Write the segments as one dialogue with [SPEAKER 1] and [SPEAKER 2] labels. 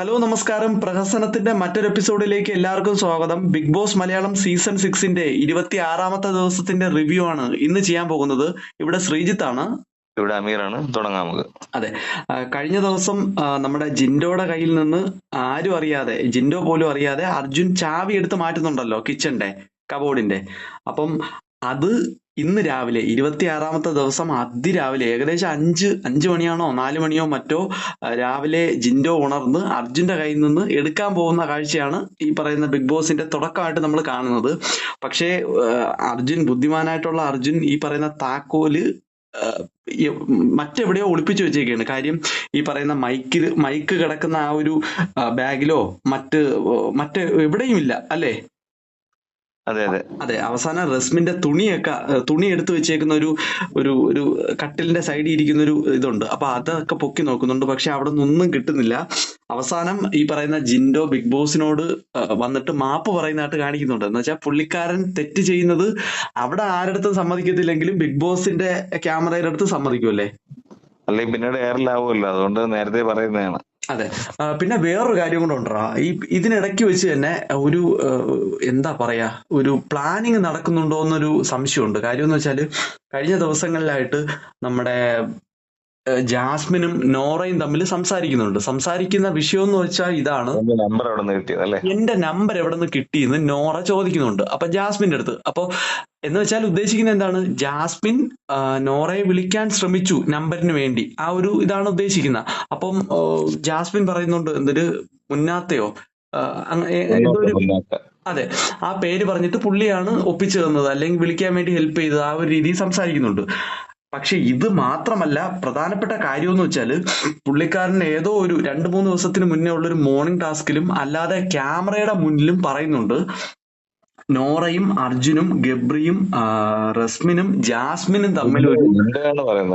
[SPEAKER 1] Hello നമസ്കാരം. പ്രഹസനത്തിന്റെ മറ്റൊരു എപ്പിസോഡിലേക്ക് എല്ലാവർക്കും സ്വാഗതം. ബിഗ് ബോസ് മലയാളം സീസൺ സിക്സിന്റെ ഇരുപത്തി ആറാമത്തെ ദിവസത്തിന്റെ റിവ്യൂ ആണ് ഇന്ന് ചെയ്യാൻ പോകുന്നത്. ഇവിടെ ശ്രീജിത്ത് ആണ്.
[SPEAKER 2] ഇവിടെ അമീറാണ്. തുടങ്ങാം നമുക്ക്.
[SPEAKER 1] അതെ. കഴിഞ്ഞ ദിവസം നമ്മുടെ ജിൻഡോയുടെ കയ്യിൽ നിന്ന് ആരും അറിയാതെ ജിൻഡോ പോലും അറിയാതെ അർജുൻ ചാവി എടുത്ത് മാറ്റുന്നുണ്ടല്ലോ കിച്ചന്റെ കബോർഡിന്റെ. അപ്പം അത് ഇന്ന് രാവിലെ ഇരുപത്തി ആറാമത്തെ ദിവസം അതിരാവിലെ ഏകദേശം അഞ്ച് അഞ്ച് മണിയാണോ നാല് മണിയോ മറ്റോ രാവിലെ ജിൻഡോ ഉണർന്ന് അർജുന്റെ കയ്യിൽ നിന്ന് എടുക്കാൻ പോകുന്ന കാഴ്ചയാണ് ഈ പറയുന്ന ബിഗ് ബോസിന്റെ തുടക്കമായിട്ട് നമ്മൾ കാണുന്നത്. പക്ഷേ അർജുൻ ബുദ്ധിമാനായിട്ടുള്ള അർജുൻ ഈ പറയുന്ന താക്കോൽ മറ്റെവിടെയോ ഒളിപ്പിച്ചു വെച്ചേക്കാണ്. കാര്യം ഈ പറയുന്ന മൈക്കിൽ മൈക്ക് കിടക്കുന്ന ആ ഒരു ബാഗിലോ മറ്റ് മറ്റ് എവിടെയും ഇല്ല അല്ലേ?
[SPEAKER 2] അതെ അതെ.
[SPEAKER 1] അതെ അവസാനം റസ്മിന്റെ തുണിയൊക്കെ തുണി എടുത്തു വെച്ചേക്കുന്ന ഒരു ഒരു ഒരു കട്ടിലിന്റെ സൈഡിൽ ഇരിക്കുന്ന ഒരു ഇതുണ്ട്. അപ്പൊ അതൊക്കെ പൊക്കി നോക്കുന്നുണ്ട്. പക്ഷെ അവിടെ നിന്നൊന്നും കിട്ടുന്നില്ല. അവസാനം ഈ പറയുന്ന ജിൻഡോ ബിഗ് ബോസിനോട് വന്നിട്ട് മാപ്പ് പറയുന്നതായിട്ട് കാണിക്കുന്നുണ്ട്. എന്ന് വെച്ചാൽ പുള്ളിക്കാരൻ തെറ്റ് ചെയ്യുന്നത് അവിടെ ആരടുത്തും സമ്മതിക്കത്തില്ലെങ്കിലും ബിഗ് ബോസിന്റെ ക്യാമറയുടെ അടുത്ത് സമ്മതിക്കുമല്ലേ
[SPEAKER 2] അല്ലെങ്കിൽ പിന്നീട് എയറിലാവുമല്ലോ അതുകൊണ്ട് നേരത്തെ പറയുന്നതാണ്.
[SPEAKER 1] അതെ. പിന്നെ വേറൊരു കാര്യം കൂടെ ഉണ്ടാ ഈ ഇതിനിടയ്ക്ക് വെച്ച് തന്നെ ഒരു എന്താ പറയാ ഒരു പ്ലാനിങ് നടക്കുന്നുണ്ടോ എന്നൊരു സംശയമുണ്ട്. കാര്യം എന്ന് വെച്ചാൽ കഴിഞ്ഞ ദിവസങ്ങളിലായിട്ട് നമ്മുടെ ജാസ്മിനും നോറയും തമ്മിൽ സംസാരിക്കുന്നുണ്ട്. സംസാരിക്കുന്ന വിഷയം എന്ന് വെച്ചാൽ ഇതാണ്
[SPEAKER 2] എന്റെ നമ്പർ എവിടെ നിന്ന്
[SPEAKER 1] എന്റെ നമ്പർ എവിടെ നിന്ന് കിട്ടിയെന്ന് നോറ ചോദിക്കുന്നുണ്ട്. അപ്പൊ ജാസ്മിന്റെ അടുത്ത്. അപ്പൊ എന്ന് വെച്ചാൽ ഉദ്ദേശിക്കുന്നത് എന്താണ്? ജാസ്മിൻ നോറയെ വിളിക്കാൻ ശ്രമിച്ചു നമ്പറിന് വേണ്ടി. ആ ഒരു ഇതാണ് ഉദ്ദേശിക്കുന്നത്. അപ്പം ജാസ്മിൻ പറയുന്നുണ്ട് എന്തൊരു മുന്നാത്തയോ? ആ, അങ്ങ- ഏ- ഏതോ ഒരു അതെ. ആ പേര് പറഞ്ഞിട്ട് പുള്ളിയാണ് ഒപ്പിച്ചു തന്നത്. അല്ലെങ്കിൽ വിളിക്കാൻ വേണ്ടി ഹെൽപ്പ് ചെയ്തത്. ആ ഒരു രീതിയിൽ സംസാരിക്കുന്നുണ്ട്. പക്ഷെ ഇത് മാത്രമല്ല പ്രധാനപ്പെട്ട കാര്യം എന്ന് വെച്ചാൽ പുള്ളിക്കാരൻ ഏതോ ഒരു രണ്ട് മൂന്ന് ദിവസത്തിന് മുന്നേ ഉള്ള ഒരു മോർണിംഗ് ടാസ്കിലും അല്ലാതെ ക്യാമറയുടെ മുന്നിലും പറയുന്നുണ്ട്. നോറയും അർജുനും ഗബ്രിയും റസ്മിനും ജാസ്മിനും തമ്മിൽ ഒരു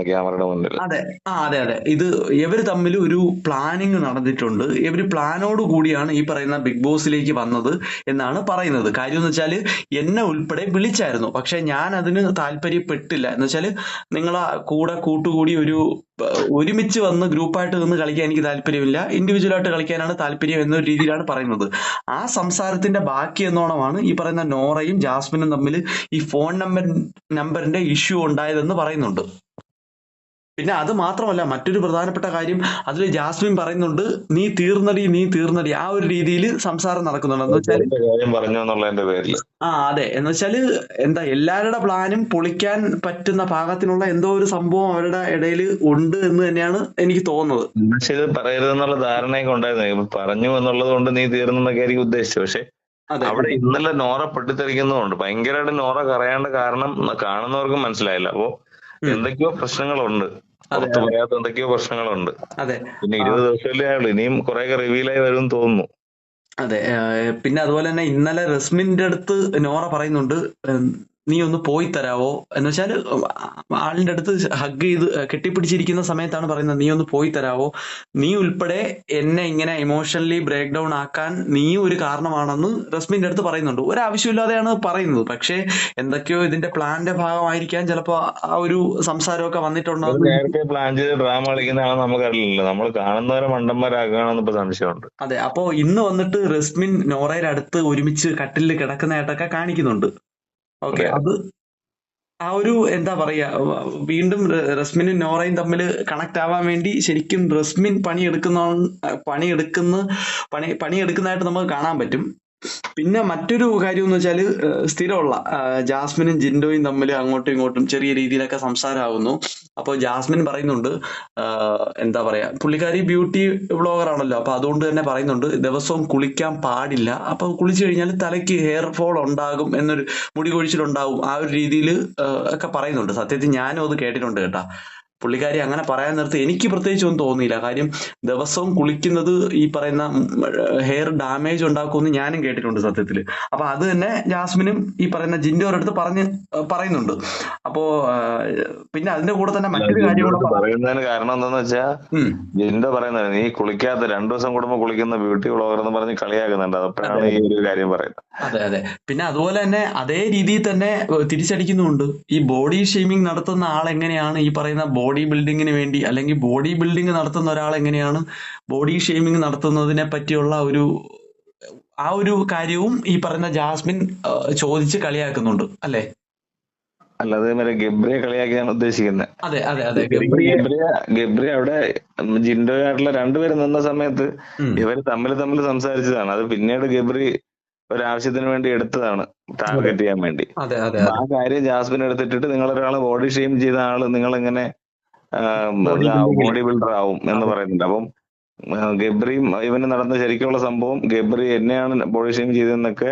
[SPEAKER 2] ക്യാമറയുടെ മുന്നിൽ
[SPEAKER 1] അതെ. ആ അതെ അതെ. ഇത് ഇവർ തമ്മിൽ ഒരു പ്ലാനിങ് നടന്നിട്ടുണ്ട്. ഇവർ പ്ലാനോട് കൂടിയാണ് ഈ പറയുന്ന ബിഗ് ബോസിലേക്ക് വന്നത് എന്നാണ് പറയുന്നത്. കാര്യം എന്ന് വെച്ചാൽ എന്നെ ഉൾപ്പെടെ വിളിച്ചായിരുന്നു. പക്ഷെ ഞാൻ അതിന് താല്പര്യപ്പെട്ടില്ല. എന്ന് വെച്ചാൽ നിങ്ങളെ കൂടെ കൂട്ടുകൂടി ഒരു ഒരുമിച്ച് വന്ന് ഗ്രൂപ്പായിട്ട് നിന്ന് കളിക്കാൻ എനിക്ക് താല്പര്യമില്ല. ഇൻഡിവിജ്വലായിട്ട് കളിക്കാനാണ് താല്പര്യം എന്നൊരു രീതിയിലാണ് പറയുന്നത്. ആ സംസാരത്തിന്റെ ബാക്കി എന്നോണമാണ് ഈ പറയുന്ന നോറയും ജാസ്മിനും തമ്മിൽ ഈ ഫോൺ നമ്പർ നമ്പറിന്റെ ഇഷ്യൂ ഉണ്ടായതെന്ന് പറയുന്നുണ്ട്. പിന്നെ അത് മാത്രമല്ല മറ്റൊരു പ്രധാനപ്പെട്ട കാര്യം അതിൽ ജാസ്മിൻ പറയുന്നുണ്ട് നീ തീർന്നടി നീ തീർന്നടി. ആ ഒരു രീതിയിൽ സംസാരം നടക്കുന്നുണ്ട്. എന്ന് വെച്ചാൽ
[SPEAKER 2] എന്റെ കാര്യം പറഞ്ഞു എന്നുള്ളതിന്റെ പേരിൽ
[SPEAKER 1] ആ അതെ. എന്ന് വെച്ചാൽ എന്താ എല്ലാവരുടെ പ്ലാനും പൊളിക്കാൻ പറ്റുന്ന ഭാഗത്തിനുള്ള എന്തോ ഒരു സംഭവം അവരുടെ ഇടയിൽ ഉണ്ട് എന്ന് തന്നെയാണ് എനിക്ക് തോന്നുന്നത്.
[SPEAKER 2] പക്ഷെ ഇത് പറയരുതെന്നുള്ള ധാരണയൊക്കെ ഉണ്ടായിരുന്നു. പറഞ്ഞു എന്നുള്ളത് കൊണ്ട് നീ തീർന്നെന്നൊക്കെ ആയിരിക്കും ഉദ്ദേശിച്ചത്. പക്ഷെ അവിടെ ഇന്നലെ നോറ പൊട്ടിത്തെറിക്കുന്നതുകൊണ്ട് ഭയങ്കരമായിട്ട് നോറ കരയാണ്ട് കാരണം കാണുന്നവർക്കും മനസ്സിലായില്ല. അപ്പോ. എന്തൊക്കെയോ പ്രശ്നങ്ങളുണ്ട്. പുറത്ത് പറയാത്ത എന്തൊക്കെയോ പ്രശ്നങ്ങളുണ്ട്.
[SPEAKER 1] അതെ.
[SPEAKER 2] പിന്നെ ഇരുപത് ദിവസമല്ലേ ആയുള്ളൂ. ഇനിയും കുറെ റിവീലായി വരും തോന്നുന്നു.
[SPEAKER 1] അതെ. പിന്നെ അതുപോലെ തന്നെ ഇന്നലെ റസ്മിന്റെ അടുത്ത് നോറ പറയുന്നുണ്ട് നീ ഒന്ന് പോയി തരാവോ? എന്ന് വെച്ചാൽ ആളിന്റെ അടുത്ത് ഹഗ് ചെയ്ത് കെട്ടിപ്പിടിച്ചിരിക്കുന്ന സമയത്താണ് പറയുന്നത് നീ ഒന്ന് പോയി തരാവോ? നീ ഉൾപ്പെടെ എന്നെ ഇങ്ങനെ ഇമോഷണലി ബ്രേക്ക് ഡൗൺ ആക്കാൻ നീ ഒരു കാരണമാണെന്ന് റസ്മിന്റെ അടുത്ത് പറയുന്നുണ്ട്. ഒരു ആവശ്യമില്ലാതെയാണ് പറയുന്നത്. പക്ഷേ എന്തൊക്കെയോ ഇതിന്റെ പ്ലാന്റെ ഭാഗമായിരിക്കാൻ ചിലപ്പോ ആ ഒരു സംസാരമൊക്കെ
[SPEAKER 2] വന്നിട്ടുണ്ടോ?
[SPEAKER 1] വന്നിട്ടുണ്ടാകും
[SPEAKER 2] നേരത്തെ പ്ലാൻ ചെയ്ത് ഡ്രാമ കളിക്കുന്നതാണ് നമുക്കറിയില്ലല്ലോ. നമ്മൾ കാണുന്നവരെ മണ്ടന്മാരാക്കുകയാണെന്ന് ഇപ്പൊ സംശയമുണ്ട്.
[SPEAKER 1] അതെ അപ്പോ ഇന്ന് വന്നിട്ട് റസ്മിൻ നോറയുടെ അടുത്ത് ഒരുമിച്ച് കട്ടിലിൽ കിടക്കുന്നതായിട്ടൊക്കെ കാണിക്കുന്നുണ്ട്. ഓക്കെ.
[SPEAKER 2] അത്.
[SPEAKER 1] ആ ഒരു എന്താ പറയാ വീണ്ടും റസ്മിനും നോറയും തമ്മിൽ കണക്ട് ആവാൻ വേണ്ടി ശരിക്കും റസ്മിൻ പണിയെടുക്കുന്ന പണിയെടുക്കുന്ന പണി പണിയെടുക്കുന്നതായിട്ട് നമുക്ക് കാണാൻ പറ്റും. പിന്നെ മറ്റൊരു കാര്യം എന്ന് വെച്ചാൽ സ്ഥിരമുള്ള ജാസ്മിനും ജിൻഡോയും തമ്മിൽ അങ്ങോട്ടും ഇങ്ങോട്ടും ചെറിയ രീതിയിലൊക്കെ സംസാരമാകുന്നു അപ്പോൾ ജാസ്മിൻ പറയുന്നുണ്ട് എന്താ പറയാ പുള്ളിക്കാരി ബ്യൂട്ടി ബ്ലോഗർ ആണല്ലോ അപ്പൊ അതുകൊണ്ട് തന്നെ പറയുന്നുണ്ട് ദിവസവും കുളിക്കാൻ പാടില്ല. അപ്പൊ കുളിച്ചു കഴിഞ്ഞാൽ തലയ്ക്ക് ഹെയർ ഫോൾ ഉണ്ടാകും എന്നൊരു മുടി കൊഴിച്ചിലുണ്ടാവും. ആ ഒരു രീതിയിൽ ഒക്കെ പറയുന്നുണ്ട്. സത്യത്തിൽ ഞാനും അത് കേട്ടിട്ടുണ്ട് കേട്ടാ. പുള്ളിക്കാരി അങ്ങനെ പറയാൻ നേരത്തെ എനിക്ക് പ്രത്യേകിച്ച് ഒന്നും തോന്നിയില്ല. കാര്യം ദിവസവും കുളിക്കുന്നത് ഈ പറയുന്ന ഹെയർ ഡാമേജ് ഉണ്ടാക്കുമെന്ന് ഞാനും കേട്ടിട്ടുണ്ട് സത്യത്തിൽ അപ്പൊ അത് തന്നെ ജാസ്മിനും ഈ പറയുന്ന ജിൻഡോയുടെ അടുത്ത് പറഞ്ഞ് പറയുന്നുണ്ട്. അപ്പോ പിന്നെ അതിന്റെ കൂടെ തന്നെ മറ്റൊരു കാര്യം
[SPEAKER 2] പറയുന്നതിന് കാരണം എന്താന്ന് വെച്ചാ ജിൻഡോ പറയുന്നത് നീ കുളിക്കാത്ത രണ്ടു ദിവസം കൂടുമ്പോ കുളിക്കുന്ന ബ്യൂട്ടി വ്ളോഗർ എന്ന് പറഞ്ഞ് കളിയാക്കുന്നുണ്ട്. അപ്പോഴാണ് ഈ ഒരു കാര്യം പറയുന്നത്.
[SPEAKER 1] അതെ അതെ. പിന്നെ അതുപോലെ തന്നെ അതേ രീതിയിൽ തന്നെ തിരിച്ചടിക്കുന്നുണ്ട് ഈ ബോഡി ഷെയ്മിങ് നടത്തുന്ന ആൾ എങ്ങനെയാണ് ഈ പറയുന്ന ബോഡി ബോഡി ബിൽഡിങ്ങിന് വേണ്ടി അല്ലെങ്കിൽ ബോഡി ബിൽഡിംഗ് നടത്തുന്ന ഒരാൾ എങ്ങനെയാണ് ബോഡി ഷെയ്മിങ് നടത്തുന്നതിനെ പറ്റിയുള്ള ഒരു ആ ഒരു കാര്യവും ഈ പറഞ്ഞ ജാസ്മിൻ ചോദിച്ച് കളിയാക്കുന്നുണ്ട്. അല്ലെ?
[SPEAKER 2] അല്ലാതെ മറ്റേ ഗബ്രിയെ കളിയാക്കിയാണ് ഉദ്ദേശിക്കുന്നത്
[SPEAKER 1] അതെ അതെ അതെ.
[SPEAKER 2] ഗബ്രിയ
[SPEAKER 1] ഗബ്രിയെ.
[SPEAKER 2] ഗബ്രിയ ഗബ്രി അവിടെ ജിൻഡോ ആയിട്ടുള്ള രണ്ടുപേരും നിന്ന സമയത്ത് ഇവർ തമ്മിൽ തമ്മിൽ സംസാരിച്ചതാണ്. അത് പിന്നീട് ഗബ്രി ഒരാവശ്യത്തിന് വേണ്ടി എടുത്തതാണ് ടാർഗറ്റ് ചെയ്യാൻ വേണ്ടി. ആ കാര്യം ജാസ്മിൻ എടുത്തിട്ട് നിങ്ങൾ ഒരാളെ ബോഡി ഷെയിം ചെയ്ത ആൾ നിങ്ങൾ എങ്ങനെ
[SPEAKER 1] ബോഡി
[SPEAKER 2] ബിൽഡർ ആവും എന്ന് പറയുന്നുണ്ട്. അപ്പം ഗബ്രിയും ഇവന് നടന്ന ശരിക്കുള്ള സംഭവം ഗബ്രി എന്നെയാണ് ബോഡി ഷെയിം ചെയ്തതെന്നൊക്കെ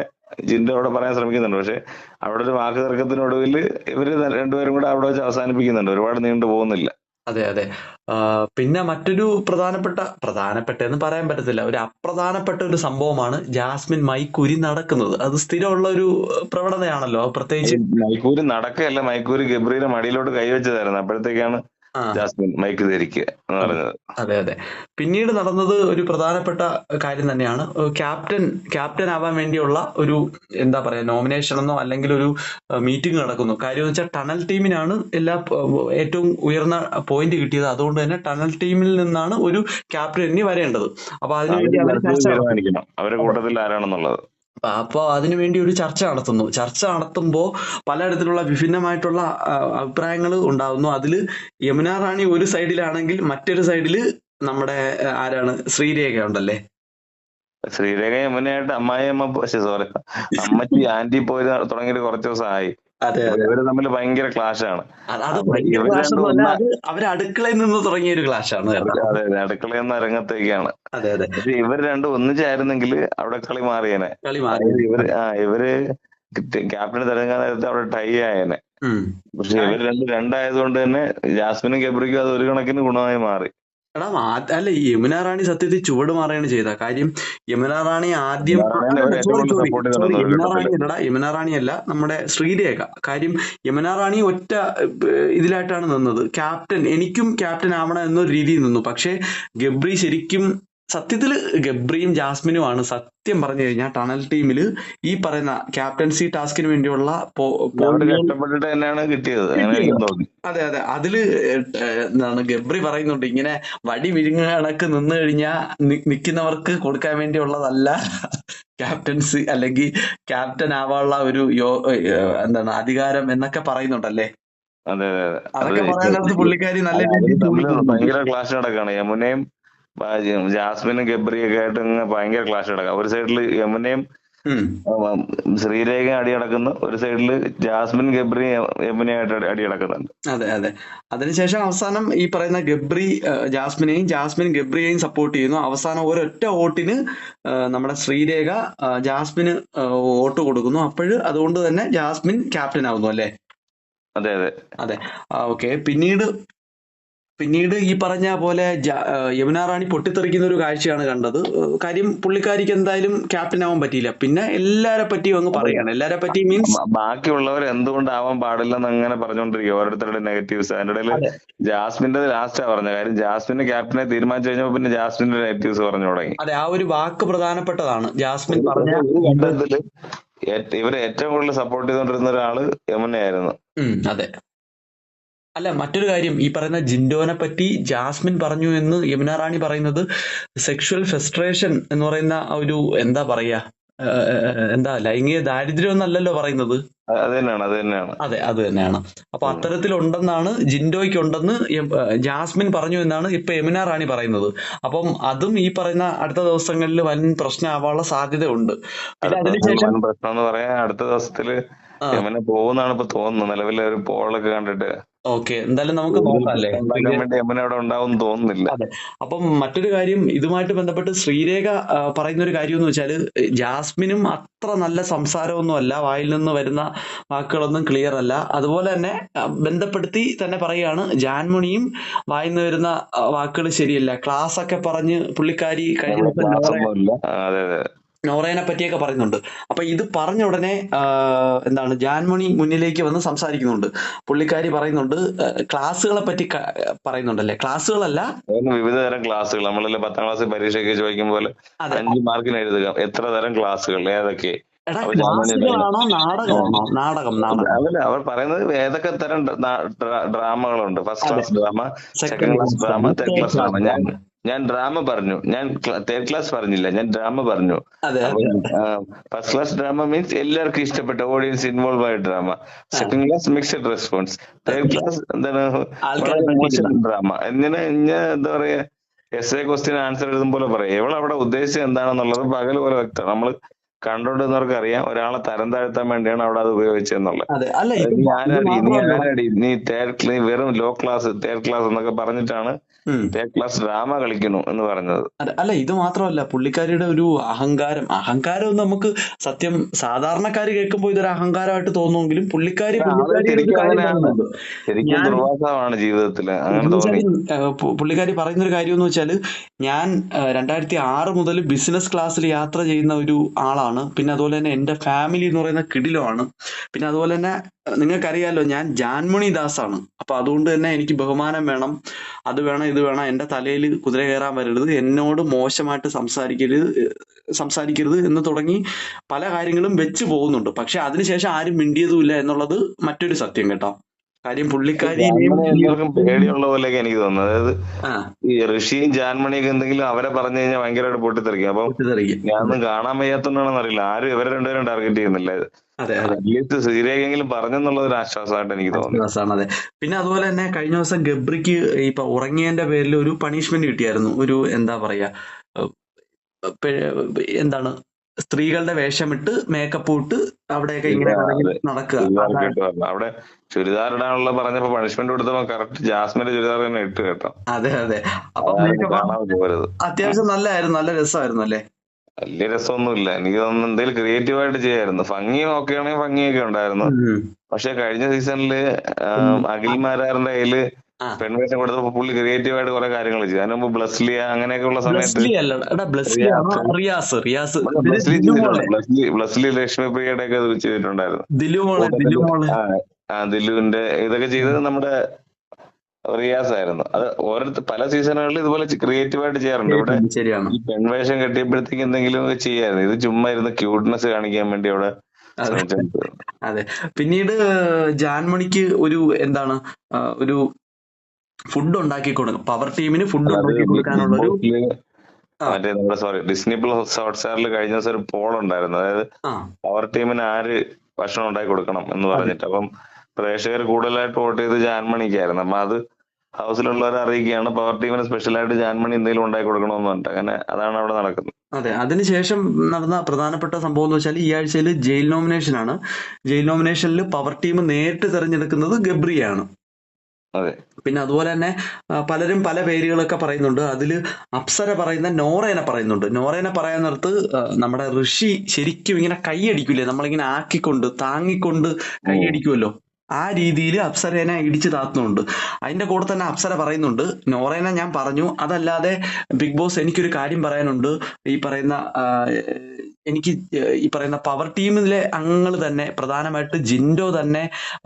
[SPEAKER 2] ജിൻഡോ അവിടെ പറയാൻ ശ്രമിക്കുന്നുണ്ട്. പക്ഷെ അവിടെ ഒരു വാക്ക് തർക്കത്തിനൊടുവിൽ ഇവർ രണ്ടുപേരും കൂടെ അവിടെ വെച്ച് അവസാനിപ്പിക്കുന്നുണ്ട്. ഒരുപാട് നീണ്ടു പോകുന്നില്ല.
[SPEAKER 1] അതെ അതെ. പിന്നെ മറ്റൊരു പ്രധാനപ്പെട്ട പ്രധാനപ്പെട്ട എന്ന് പറയാൻ പറ്റത്തില്ല. ഒരു അപ്രധാനപ്പെട്ട ഒരു സംഭവമാണ് ജാസ്മിൻ മൈക്കൂരി നടക്കുന്നത്. അത് സ്ഥിരമുള്ള ഒരു പ്രവണതയാണല്ലോ. പ്രത്യേകിച്ച്
[SPEAKER 2] മൈക്കൂരി നടക്കല്ല മൈക്കൂരി ഗബ്രിയുടെ മടിയിലോട്ട് കൈവച്ചതായിരുന്നു. അപ്പോഴത്തേക്കാണ് ജാസ്മിൻ മൈക്ക് ധരിക്കുക എന്ന് പറഞ്ഞത്.
[SPEAKER 1] അതെ അതെ. പിന്നീട് നടന്നത് ഒരു പ്രധാനപ്പെട്ട കാര്യം തന്നെയാണ്. ക്യാപ്റ്റൻ ക്യാപ്റ്റൻ ആവാൻ വേണ്ടിയുള്ള ഒരു എന്താ പറയാ നോമിനേഷൻ എന്നോ അല്ലെങ്കിൽ ഒരു മീറ്റിംഗ് നടക്കുന്നു. കാര്യം വെച്ചാൽ ടണൽ ടീമിനാണ് എല്ലാ ഏറ്റവും ഉയർന്ന പോയിന്റ് കിട്ടിയത്. അതുകൊണ്ട് തന്നെ ടണൽ ടീമിൽ നിന്നാണ് ഒരു ക്യാപ്റ്റൻ ഇനി വരേണ്ടത്. അപ്പൊ അതിനുവേണ്ടി
[SPEAKER 2] അവരെ കൂട്ടത്തിൽ ആരാണെന്നുള്ളത്.
[SPEAKER 1] അപ്പൊ അതിനുവേണ്ടി ഒരു ചർച്ച നടത്തുന്നു. ചർച്ച നടത്തുമ്പോൾ പലതരത്തിലുള്ള വിഭിന്നമായിട്ടുള്ള അഭിപ്രായങ്ങൾ ഉണ്ടാകുന്നു അതിൽ യമുന റാണി ഒരു സൈഡിലാണെങ്കിൽ മറ്റൊരു സൈഡിൽ നമ്മുടെ ആരാണ്? ശ്രീരേഖ ഉണ്ടല്ലേ?
[SPEAKER 2] ശ്രീരേഖ യമുനയായിട്ട് അമ്മായി അമ്മ സോറി അമ്മച്ചി ആന്റി പോയി തുടങ്ങിയിട്ട് കുറച്ച് ദിവസമായി. ഇവർ തമ്മിൽ ഭയങ്കര ക്ലാഷാണ്.
[SPEAKER 1] അത് അടുക്കളയിൽ നിന്ന് തുടങ്ങിയ ഒരു ക്ലാഷ് ആണ് കേട്ടോ.
[SPEAKER 2] അതെ അതെ അടുക്കളയിൽ നിന്ന് രംഗത്തേക്കാണ്
[SPEAKER 1] അതെ അതെ.
[SPEAKER 2] പക്ഷെ ഇവർ രണ്ടും ഒന്നിച്ചായിരുന്നെങ്കിൽ അവിടെ കളി മാറിയേനെ.
[SPEAKER 1] കളി മാറി.
[SPEAKER 2] ഇവർ ആ ഇവർ ക്യാപ്റ്റന് തിരഞ്ഞെടുക്കാൻ നേരത്തെ അവിടെ ടൈ ആയേനെ. പക്ഷെ ഇവർ രണ്ടും രണ്ടായതുകൊണ്ട് തന്നെ ജാസ്മിനും ഗബ്രിക്കും അത് ഒരു കണക്കിന് ഗുണമായി മാറി.
[SPEAKER 1] എടാ അല്ല യമുന റാണി സത്യത്തിൽ ചുവട് മാറുകയാണ് ചെയ്ത കാര്യം യമുന റാണി ആദ്യം യമുന റാണി അല്ലടാ യമുന റാണി അല്ല നമ്മുടെ ശ്രീരേഖ. കാര്യം യമുന റാണി ഒറ്റ ഇതിലായിട്ടാണ് നിന്നത്. ക്യാപ്റ്റൻ എനിക്കും ക്യാപ്റ്റൻ ആവണം എന്നൊരു രീതിയിൽ നിന്നു. പക്ഷെ ഗബ്രി ശരിക്കും സത്യത്തിൽ ഗബ്രിയും ജാസ്മിനുമാണ് സത്യം പറഞ്ഞു കഴിഞ്ഞാൽ ടണൽ ടീമിൽ ഈ പറയുന്ന ക്യാപ്റ്റൻസി ടാസ്കിന് വേണ്ടിയുള്ള
[SPEAKER 2] തന്നെയാണ് കിട്ടിയത്.
[SPEAKER 1] അതെ അതെ. അതിൽ എന്താണ് ഗബ്രി പറയുന്നുണ്ട് ഇങ്ങനെ വടി വിഴുങ്ങ കണക്ക് നിന്ന് കഴിഞ്ഞാൽ നിൽക്കുന്നവർക്ക് കൊടുക്കാൻ വേണ്ടിയുള്ളതല്ല ക്യാപ്റ്റൻസി അല്ലെങ്കിൽ ക്യാപ്റ്റൻ ആവാനുള്ള ഒരു യോ എന്താണ് അധികാരം എന്നൊക്കെ പറയുന്നുണ്ടല്ലേ?
[SPEAKER 2] അതെ അതെ അതെ.
[SPEAKER 1] അതൊക്കെ പറയാനകത്ത് പുള്ളിക്കാരി നല്ല രീതിയിൽ
[SPEAKER 2] ഭയങ്കര ക്ലാഷ് നടക്കാണ് യമുനയും ജാസ്മിനും ഗബ്രിയൊക്കെ ആയിട്ട് ഇങ്ങനെ ഭയങ്കര ക്ലാഷ് നടക്കാം. ഒരു സൈഡിൽ യമുനയും ശ്രീരേഖ അടി നടക്കുന്നു ഒരു സൈഡിൽ ജാസ്മിൻ ഗബ്രി യമുനയായിട്ട് അടിയടക്കുന്നുണ്ട്
[SPEAKER 1] അതെ അതെ. അതിനുശേഷം അവസാനം ഈ പറയുന്ന ഗബ്രി ജാസ്മിനെയും ജാസ്മിൻ ഗബ്രിയെയും സപ്പോർട്ട് ചെയ്യുന്നു. അവസാനം ഒരൊറ്റ വോട്ടിന് നമ്മുടെ ശ്രീരേഖ ജാസ്മിന് വോട്ട് കൊടുക്കുന്നു. അപ്പോഴ് അതുകൊണ്ട് തന്നെ ജാസ്മിൻ ക്യാപ്റ്റൻ ആവുന്നു അല്ലേ?
[SPEAKER 2] അതെ അതെ.
[SPEAKER 1] അതെ. ഓക്കെ പിന്നീട് പിന്നീട് ഈ പറഞ്ഞ പോലെ യമുന റാണി പൊട്ടിത്തെറിക്കുന്ന ഒരു കാഴ്ചയാണ് കണ്ടത്. കാര്യം പുള്ളിക്കാരിക്ക് എന്തായാലും ക്യാപ്റ്റൻ ആവാൻ പറ്റിയില്ല. പിന്നെ എല്ലാരെ പറ്റിയും അങ്ങ് പറയാണ് എല്ലാരെ പറ്റി മീൻസ്
[SPEAKER 2] ബാക്കിയുള്ളവർ എന്തുകൊണ്ടാവാൻ പാടില്ലെന്ന് അങ്ങനെ പറഞ്ഞുകൊണ്ടിരിക്കും ഓരോരുത്തരുടെ നെഗറ്റീവ്സ് അതിന്റെ ഇടയിൽ ജാസ്മിന്റെ ലാസ്റ്റാ പറഞ്ഞ കാര്യം ജാസ്മിന് ക്യാപ്റ്റനെ തീരുമാനിച്ചു കഴിഞ്ഞപ്പോ പിന്നെ ജാസ്മിന്റെ നെഗറ്റീവ്സ് പറഞ്ഞു തുടങ്ങി.
[SPEAKER 1] അതെ ആ ഒരു വാക്ക് പ്രധാനപ്പെട്ടതാണ്. ജാസ്മിൻ പറഞ്ഞ
[SPEAKER 2] ഇവരെ ഏറ്റവും കൂടുതൽ സപ്പോർട്ട് ചെയ്തുകൊണ്ടിരുന്ന ഒരാൾ യമുനയായിരുന്നു.
[SPEAKER 1] അതെ. അല്ല മറ്റൊരു കാര്യം. ഈ പറയുന്ന ജിൻഡോനെ പറ്റി ജാസ്മിൻ പറഞ്ഞു എന്ന് യമുന റാണി പറയുന്നത് സെക്ഷുവൽ ഫെസ്ട്രേഷൻ എന്ന് പറയുന്ന ഒരു എന്താ പറയാ എന്താ ലൈംഗിക ദാരിദ്ര്യം എന്നല്ലല്ലോ പറയുന്നത്?
[SPEAKER 2] അത് അത് തന്നെയാണ്.
[SPEAKER 1] അപ്പൊ. അത്തരത്തിലുണ്ടെന്നാണ് ജിൻഡോയ്ക്ക് ഉണ്ടെന്ന് ജാസ്മിൻ പറഞ്ഞു എന്നാണ് ഇപ്പൊ യമുന റാണി പറയുന്നത്. അപ്പം അതും ഈ പറയുന്ന അടുത്ത ദിവസങ്ങളിൽ വൻ പ്രശ്നമാവാനുള്ള സാധ്യത ഉണ്ട്
[SPEAKER 2] അടുത്ത
[SPEAKER 1] ദിവസത്തിൽ
[SPEAKER 2] യമന പോകുന്നാണ് ഇപ്പൊ തോന്നുന്നത്. നിലവിലെ ഒരു പോളൊക്കെ കണ്ടിട്ട്.
[SPEAKER 1] ഓക്കെ. എന്തായാലും നമുക്ക്
[SPEAKER 2] കൂടുതൽ
[SPEAKER 1] നോക്കാം അല്ലേ
[SPEAKER 2] പ്രശ്നം ഉണ്ടാക്കാൻ വേണ്ടി യമന അവിടെ ഉണ്ടാവും തോന്നുന്നില്ല.
[SPEAKER 1] അതെ. അപ്പം മറ്റൊരു കാര്യം ഇതുമായിട്ട് ബന്ധപ്പെട്ട് ശ്രീരേഖ പറയുന്ന ഒരു കാര്യം എന്ന് വെച്ചാൽ ജാസ്മിനും അത്ര നല്ല സംസാരമൊന്നും അല്ല. വായിൽ നിന്ന് വരുന്ന വാക്കുകളൊന്നും ക്ലിയർ അല്ല. അതുപോലെ തന്നെ ബന്ധപ്പെടുത്തി തന്നെ പറയുകയാണ്. ജാൻമുണിയും വായിൽ നിന്ന് വരുന്ന വാക്കുകൾ ശരിയല്ല. ക്ലാസ് ഒക്കെ പറഞ്ഞ് പുള്ളിക്കാരി കഴിഞ്ഞ
[SPEAKER 2] അവിടെ
[SPEAKER 1] ദിവസം
[SPEAKER 2] ക്ലാസ്
[SPEAKER 1] നോറ
[SPEAKER 2] ഒന്നുമില്ല ആ, അതെ അതെ
[SPEAKER 1] നോറേനെ പറ്റിയൊക്കെ പറയുന്നുണ്ട്. അപ്പൊ ഇത് പറഞ്ഞ ഉടനെ എന്താണ് ജാൻമണി മുന്നിലേക്ക് വന്ന് സംസാരിക്കുന്നുണ്ട്. പുള്ളിക്കാരി പറയുന്നുണ്ട് ക്ലാസ്സുകളെ പറ്റി പറയുന്നുണ്ടല്ലേ? ക്ലാസ്സുകളല്ല.
[SPEAKER 2] വിവിധ തരം ക്ലാസ്സുകൾ. നമ്മളല്ലേ പത്താം ക്ലാസ് പരീക്ഷയ്ക്ക് ചോദിക്കും പോലെ അഞ്ച് മാർക്കിന് എഴുതുക. എത്ര തരം ക്ലാസ്സുകൾ ഏതൊക്കെ? അതല്ല അവർ പറയുന്നത് ഏതൊക്കെ തരം ഡ്രാമകളുണ്ട്. First class drama
[SPEAKER 1] second
[SPEAKER 2] class drama third class drama ഞാൻ ഞാൻ ഡ്രാമ പറഞ്ഞു. ഞാൻ തേർഡ് ക്ലാസ് പറഞ്ഞില്ല. ഞാൻ ഡ്രാമ പറഞ്ഞു. ഫസ്റ്റ് ക്ലാസ് ഡ്രാമ മീൻസ് എല്ലാവർക്കും ഇഷ്ടപ്പെട്ട ഓഡിയൻസ് ഇൻവോൾവ് ആയ drama second class mixed response third class എന്താണ്? ഡ്രാമ എങ്ങനെ ഇങ്ങനെ എന്താ പറയാ? എസ് എ ക്വസ്റ്റ്യൻ ആൻസർ എഴുതും പോലെ പറയാം. ഇവൾ അവിടെ ഉദ്ദേശിച്ചത് എന്താണെന്നുള്ളത് പകൽ പോലെ വ്യക്തം നമ്മൾ കണ്ടോണ്ടെന്നവർക്ക് അറിയാം. ഒരാളെ തരം താഴ്ത്താൻ വേണ്ടിയാണ് അവിടെ അത് ഉപയോഗിച്ചതെന്നുള്ളത്. ഞാനടി നീ ആരടി നീ തേർഡ് ക്ലാസ് വെറും ലോ ക്ലാസ് തേർഡ് ക്ലാസ് എന്നൊക്കെ പറഞ്ഞിട്ടാണ് ക്ലാസ് ഡ്രാമ കളിക്കുന്നു എന്ന് പറഞ്ഞത്.
[SPEAKER 1] അല്ല ഇത് മാത്രമല്ല പുള്ളിക്കാരിയുടെ ഒരു അഹങ്കാരം. അഹങ്കാരം നമുക്ക് സത്യം സാധാരണക്കാർ കേൾക്കുമ്പോൾ ഇതൊരു അഹങ്കാരമായിട്ട് തോന്നുമെങ്കിലും പുള്ളിക്കാരി
[SPEAKER 2] ദുർവാസമാണ്
[SPEAKER 1] ജീവിതത്തിൽ. പുള്ളിക്കാരി പറയുന്ന ഒരു കാര്യം എന്ന് വെച്ചാൽ ഞാൻ രണ്ടായിരത്തി ആറ് മുതൽ ബിസിനസ് ക്ലാസ്സിൽ യാത്ര ചെയ്യുന്ന ഒരു ആളാണ്. പിന്നെ അതുപോലെ തന്നെ എന്റെ ഫാമിലി എന്ന് പറയുന്ന കിടിലമാണ്. പിന്നെ അതുപോലെ തന്നെ നിങ്ങൾക്കറിയാലോ ഞാൻ ജാൻമണി ദാസ് ആണ് അപ്പൊ അതുകൊണ്ട് തന്നെ എനിക്ക് ബഹുമാനം വേണം. അത് വേണം ഇത് വേണം എന്റെ തലയിൽ കുതിര കയറാൻ വരരുത് എന്നോട് മോശമായിട്ട് സംസാരിക്കരുത് സംസാരിക്കരുത് എന്ന് തുടങ്ങി പല കാര്യങ്ങളും വെച്ച് പോകുന്നുണ്ട്. പക്ഷെ അതിനുശേഷം ആരും മിണ്ടിയതുമില്ല എന്നുള്ളത് മറ്റൊരു സത്യം കേട്ടോ. കാര്യം
[SPEAKER 2] പോലെ പേടിയുള്ള പോലെയൊക്കെ എനിക്ക് തോന്നുന്നു അതായത് ഈ ഋഷിയും ജാൻമണിയൊക്കെ എന്തെങ്കിലും അവരെ പറഞ്ഞു കഴിഞ്ഞാൽ ഭയങ്കരമായിട്ട് പൊട്ടിത്തെറിക്കും. അപ്പൊ ഞാനൊന്നും കാണാൻ വയ്യാത്തോണ്ടാണെന്ന് അറിയില്ല. ആരും ഇവരെ രണ്ടുപേരും ടാർഗറ്റ് ചെയ്യുന്നില്ല. അറ്റ്ലീസ്റ്റ് ഒരു ആശ്വാസമായിട്ട് എനിക്ക്
[SPEAKER 1] തോന്നുന്നു. അതെ. പിന്നെ അതുപോലെ തന്നെ കഴിഞ്ഞ ദിവസം ഗബ്രിക്ക് ഇപ്പൊ ഉറങ്ങിയതിന്റെ പേരിൽ ഒരു പണിഷ്മെന്റ് കിട്ടിയായിരുന്നു. ഒരു എന്താ പറയാ എന്താണ് സ്ത്രീകളുടെ വേഷമിട്ട് മേക്കപ്പ് ഇട്ട് അവിടെയൊക്കെ ഇങ്ങനെ. നടക്കുക
[SPEAKER 2] അവിടെ ചുരിദാർ ഇടാനുള്ള പറഞ്ഞപ്പോ പണിഷ്മെന്റ് കൊടുത്തപ്പോ കറക്റ്റ് ജാസ്മിന്റെ ചുരിദാർ തന്നെ ഇട്ട് കേട്ടോ
[SPEAKER 1] അതെ അതെ അപ്പൊ അത്യാവശ്യം നല്ലായിരുന്നു നല്ല രസമായിരുന്നു അല്ലേ
[SPEAKER 2] വലിയ രസമൊന്നുമില്ല എനിക്ക് തോന്നുന്നു എന്തെങ്കിലും ക്രിയേറ്റീവ് ആയിട്ട് ചെയ്യായിരുന്നു ഭംഗി നോക്കുകയാണെങ്കിൽ ഭംഗിയൊക്കെ ഉണ്ടായിരുന്നു. പക്ഷെ കഴിഞ്ഞ
[SPEAKER 1] സീസണിൽ.
[SPEAKER 2] അഖിൽ മാരാറിന്റെ
[SPEAKER 1] കയ്യിൽ.
[SPEAKER 2] പെൺവേഷം കൊടുത്തപ്പോ പുള്ളി ക്രിയേറ്റീവ് ആയിട്ട് കുറെ കാര്യങ്ങൾ ചെയ്തു. അതിന് മുമ്പ് ബ്ലസ്ലിയ അങ്ങനെയൊക്കെയുള്ള സമയത്ത്
[SPEAKER 1] ബ്ലസ്ലി അല്ല എടാ റിയാസ്. റിയാസ്
[SPEAKER 2] ബ്ലസ്ലി ബ്ലസ്ലി ബ്ലസ്ലി ലക്ഷ്മി പ്രിയയുടെ ഒക്കെ ചെയ്തിട്ടുണ്ടായിരുന്നു. ആ ദിലുവിന്റെ ഇതൊക്കെ ചെയ്തത് നമ്മുടെ റിയാസ് ആയിരുന്നു അത് ഓരോരുത്തർ പല സീസണുകളിൽ ഇതുപോലെ ക്രിയേറ്റീവ് ആയിട്ട് ചെയ്യാറുണ്ട്. ഇവിടെ
[SPEAKER 1] ശരിയാണ്.
[SPEAKER 2] ഈ പെൺവേഷം കെട്ടിയപ്പോഴത്തേക്ക് എന്തെങ്കിലും ഒക്കെ ചെയ്യായിരുന്നു. ഇത് ചുമ്മാ ഇരുന്ന് ക്യൂട്ട്നെസ് കാണിക്കാൻ വേണ്ടി അവിടെ
[SPEAKER 1] അതെ. പിന്നീട് ജാൻമണിക്ക് ഒരു എന്താണ് ഒരു ഫുഡ് ഉണ്ടാക്കി കൊടുക്കും പവർ ടീമിന് ഫുഡ് ഉണ്ടാക്കി കൊടുക്കാനുള്ള ഒരു
[SPEAKER 2] മറ്റേ നമ്മുടെ സോറി ഡിസ്നി പ്ലസ് ഹോട്ട്സ്റ്റാറിൽ കഴിഞ്ഞ ദിവസം ഒരു പോൾ ഉണ്ടായിരുന്നു. അതായത് പവർ ടീമിന് ആര് ഭക്ഷണം ഉണ്ടാക്കി കൊടുക്കണം എന്ന് പറഞ്ഞിട്ട്. അപ്പം പ്രേക്ഷകർ കൂടുതലായിട്ട് വോട്ട് ചെയ്ത് ജാൻമണിക്കായിരുന്നു. അപ്പൊ അത് ഹൗസിലുള്ളവരെ അറിയിക്കുകയാണ് പവർ ടീമിന് സ്പെഷ്യലായിട്ട് ജാൻമണി എന്തെങ്കിലും ഉണ്ടാക്കി കൊടുക്കണമെന്ന് പറഞ്ഞിട്ട്. അങ്ങനെ അതാണ് അവിടെ നടക്കുന്നത്.
[SPEAKER 1] അതെ. അതിനുശേഷം നടന്ന പ്രധാനപ്പെട്ട സംഭവം എന്ന് വെച്ചാൽ ഈ ആഴ്ചയിൽ ജയിൽ നോമിനേഷൻ ആണ്. ജയിൽ നോമിനേഷനിൽ പവർ ടീം നേരിട്ട് തെരഞ്ഞെടുക്കുന്നത് ഗബ്രിയാണ്. പിന്നെ അതുപോലെ തന്നെ പലരും പല പേരുകളൊക്കെ പറയുന്നുണ്ട്. അതിൽ അപ്സര പറയുന്ന നോറേനെ പറയുന്നുണ്ട്. നോറേനെ പറയാൻ നേരത്ത് നമ്മുടെ ഋഷി ശരിക്കും ഇങ്ങനെ കൈയടിക്കില്ലേ നമ്മളിങ്ങനെ ആക്കിക്കൊണ്ട് താങ്ങിക്കൊണ്ട് കൈയടിക്കുമല്ലോ ആ രീതിയിൽ അപ്സരേനെ ഇടിച്ചു താത്തുന്നുണ്ട്. അതിന്റെ കൂടെ തന്നെ അപ്സര പറയുന്നുണ്ട്. നോറേനെ ഞാൻ പറഞ്ഞു. അതല്ലാതെ ബിഗ് ബോസ് എനിക്കൊരു കാര്യം പറയാനുണ്ട്. ഈ പറയുന്ന എനിക്ക് ഈ പറയുന്ന പവർ ടീമിലെ അംഗങ്ങൾ തന്നെ പ്രധാനമായിട്ട് ജിൻഡോ തന്നെ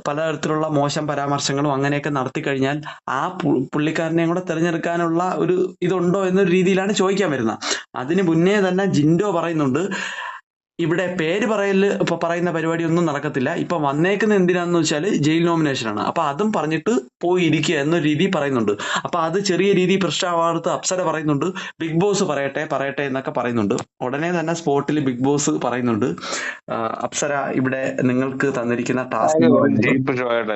[SPEAKER 1] പലതരത്തിലുള്ള മോശം പരാമർശങ്ങളും അങ്ങനെയൊക്കെ നടത്തി കഴിഞ്ഞാൽ ആ പുള്ളിക്കാരനെയും കൂടെ തിരഞ്ഞെടുക്കാനുള്ള ഒരു ഇതുണ്ടോ എന്നൊരു രീതിയിലാണ് ചോദിക്കാൻ വരുന്നത്. അതിന് മുന്നേ തന്നെ ജിൻഡോ പറയുന്നുണ്ട് ഇവിടെ പേര് പറയൽ ഇപ്പൊ പറയുന്ന പരിപാടി ഒന്നും നടക്കത്തില്ല. ഇപ്പൊ വന്നേക്കുന്ന എന്തിനാന്ന് വെച്ചാൽ ജയിൽ നോമിനേഷൻ ആണ്. അപ്പൊ അതും പറഞ്ഞിട്ട് പോയിരിക്കുക എന്നൊരു രീതി പറയുന്നുണ്ട്. അപ്പൊ അത് ചെറിയ രീതി പ്രശ്നമാർത്ത് അപ്സര പറയുന്നുണ്ട്. ബിഗ് ബോസ് പറയട്ടെ പറയട്ടെ എന്നൊക്കെ പറയുന്നുണ്ട്. ഉടനെ തന്നെ സ്പോട്ടിൽ ബിഗ് ബോസ് പറയുന്നുണ്ട്. അപ്സര ഇവിടെ നിങ്ങൾക്ക് തന്നിരിക്കുന്ന ടാസ്ക്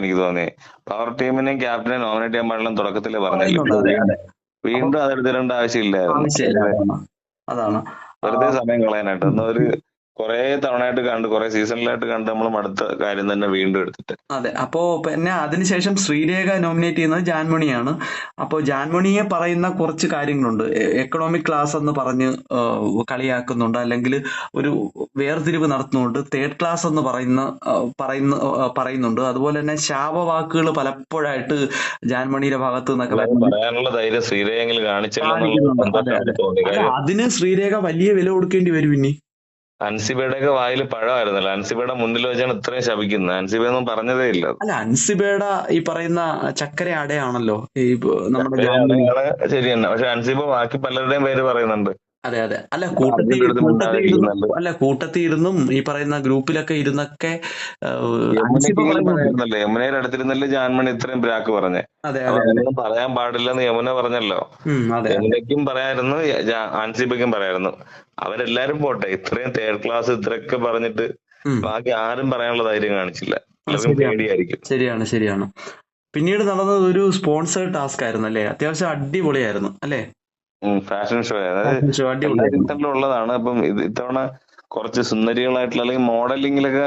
[SPEAKER 2] എനിക്ക് തോന്നി പവർ ടീമിനെയും ക്യാപ്റ്റനെ നോമിനേറ്റ് ചെയ്യാൻ പാടില്ല തുടക്കത്തിൽ പറഞ്ഞില്ല? വീണ്ടും അതെടുത്തിടേണ്ട ആവശ്യമില്ലായിരുന്നു.
[SPEAKER 1] ആവശ്യമില്ല അതാണ്.
[SPEAKER 2] വെറുതെ സമയം കളയാനായിട്ട്. ഒരു കുറെ തവണയായിട്ട് കണ്ട് കുറെ സീസണിലായിട്ട് കണ്ട് നമ്മൾ അടുത്ത കാര്യം തന്നെ വീണ്ടും എടുത്തിട്ട്.
[SPEAKER 1] അതെ. അപ്പോ പിന്നെ അതിനുശേഷം ശ്രീരേഖ നോമിനേറ്റ് ചെയ്യുന്നത് ജാൻമണിയാണ്. അപ്പോൾ ജാൻമണിയെ പറയുന്ന കുറച്ച് കാര്യങ്ങളുണ്ട്. എക്കണോമിക് ക്ലാസ് എന്ന് പറഞ്ഞ് കളിയാക്കുന്നുണ്ട്. അല്ലെങ്കിൽ ഒരു വേർതിരിവ് നടത്തുന്നുണ്ട്. തേർഡ് ക്ലാസ് എന്ന് പറയുന്ന പറയുന്ന പറയുന്നുണ്ട്. അതുപോലെ തന്നെ ശാപവാക്കുകൾ പലപ്പോഴായിട്ട് ജാൻമണിയുടെ ഭാഗത്ത് നിന്നൊക്കെ
[SPEAKER 2] പറയാനുള്ള ധൈര്യം തോന്നി
[SPEAKER 1] അതിന് ശ്രീരേഖ വലിയ വില കൊടുക്കേണ്ടി വരും ഇനി.
[SPEAKER 2] അൻസിബയുടെ ഒക്കെ വായിൽ പഴമായിരുന്നല്ലോ. അൻസിബയുടെ മുന്നിൽ വെച്ചാണ് ഇത്രയും ശപിക്കുന്നത്. അൻസിബ ഒന്നും പറഞ്ഞതേ ഇല്ല.
[SPEAKER 1] അല്ല അൻസിബയുടെ ഈ പറയുന്ന ചക്കര അടയാണല്ലോ. ഈ നമ്മുടെ
[SPEAKER 2] ശരി തന്നെ പക്ഷെ അൻസിബ ബാക്കി പലരുടെയും പേര് പറയുന്നുണ്ട്.
[SPEAKER 1] അതെ അതെ. അല്ല കൂട്ടത്തിൽ അല്ല കൂട്ടത്തിൽ ഇരുന്നും ഈ പറയുന്ന ഗ്രൂപ്പിലൊക്കെ ഇരുന്നൊക്കെ
[SPEAKER 2] യമുനയുടെ അടുത്തിരുന്നല്ലേ ജാൻമണി ഇത്രയും ബ്രാക്ക് പറഞ്ഞേ?
[SPEAKER 1] അതെ
[SPEAKER 2] പറയാൻ
[SPEAKER 1] പാടില്ല
[SPEAKER 2] എന്ന് പറയാൻ പാടില്ലെന്ന് യമുന പറഞ്ഞല്ലോ. യമുനയ്ക്കും പറയായിരുന്നു ആൻസിബയ്ക്കും പറയായിരുന്നു. അവരെല്ലാരും പോട്ടെ ഇത്രയും തേർഡ് ക്ലാസ് ഇത്രയൊക്കെ പറഞ്ഞിട്ട് ബാക്കി ആരും പറയാനുള്ള ധൈര്യം കാണിച്ചില്ല.
[SPEAKER 1] ശരിയാണ് ശരിയാണ് പിന്നീട് നടന്നത് ഒരു സ്പോൺസേഡ് ടാസ്ക് ആയിരുന്നു അല്ലേ? അത്യാവശ്യം അടിപൊളിയായിരുന്നു അല്ലേ?
[SPEAKER 2] ഫാഷൻ ഷോ ഉള്ളതാണ് അപ്പം ഇത് ഇത്തവണ കുറച്ച് സുന്ദരികളായിട്ടുള്ള അല്ലെങ്കിൽ മോഡലിംഗിലൊക്കെ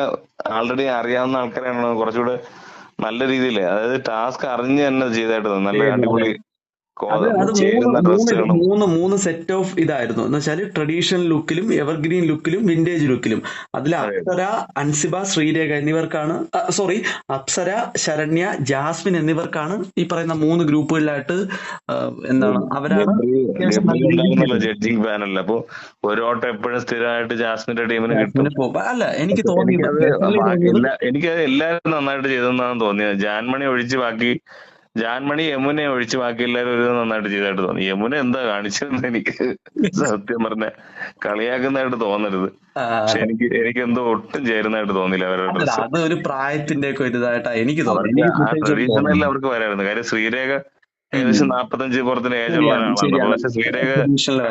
[SPEAKER 2] ആൾറെഡി അറിയാവുന്ന ആൾക്കാരാണ് കുറച്ചുകൂടെ നല്ല രീതിയിൽ അതായത് ടാസ്ക് അറിഞ്ഞ് തന്നെ ചെയ്തായിട്ട് നല്ല അടിപൊളി
[SPEAKER 1] മൂന്ന് മൂന്ന് സെറ്റ് ഓഫ് ഇതായിരുന്നു. എന്ന് വെച്ചാൽ ട്രഡീഷണൽ ലുക്കിലും എവർഗ്രീൻ ലുക്കിലും വിന്റേജ് ലുക്കിലും അതിൽ
[SPEAKER 2] അതെ.
[SPEAKER 1] അപ്സര അൻസിബ ശ്രീരേഖ എന്നിവർക്കാണ് സോറി അപ്സര ശരണ്യ ജാസ്മിൻ എന്നിവർക്കാണ് ഈ പറയുന്ന മൂന്ന് ഗ്രൂപ്പുകളിലായിട്ട് എന്താണ് അവരാണ്
[SPEAKER 2] ജഡ്ജിങ് പാനലിൽ അപ്പൊ ഒരു ഓട്ടം എപ്പോഴും സ്ഥിരമായിട്ട് ജാസ്മിന്റെ ടീമിന് കിട്ടും.
[SPEAKER 1] അല്ല എനിക്ക് തോന്നിയത്
[SPEAKER 2] എനിക്ക് എല്ലാവരും നന്നായിട്ട് ചെയ്തെന്നാണ് തോന്നിയത്. ജാൻമണി ഒഴിച്ച് ബാക്കി ജാൻമണി യമുനെ ഒഴിച്ച് ബാക്കി എല്ലാവരും ഒരു നന്നായിട്ട് ചെയ്തായിട്ട് തോന്നി. യമുന എന്താ കാണിച്ചതെന്ന് എനിക്ക് സത്യം പറഞ്ഞ കളിയാക്കുന്നതായിട്ട് തോന്നരുത്. പക്ഷെ എനിക്ക് എനിക്ക് എന്തോ ഒട്ടും ചേരുന്നതായിട്ട് തോന്നില്ല അവരുടെ
[SPEAKER 1] അല്ല അത് ഒരു പ്രായത്തിന്റെ ഒക്കെ ഇതായിട്ടാ എനിക്ക് തോന്നുന്നു
[SPEAKER 2] അവർക്ക് വരായിരുന്നു കാര്യം ശ്രീരേഖ. ഏകദേശം നാപ്പത്തഞ്ച് പുറത്തിന് ഏജ് ഉള്ള ഒരാളാണ് പക്ഷെ ശ്രീരേഖ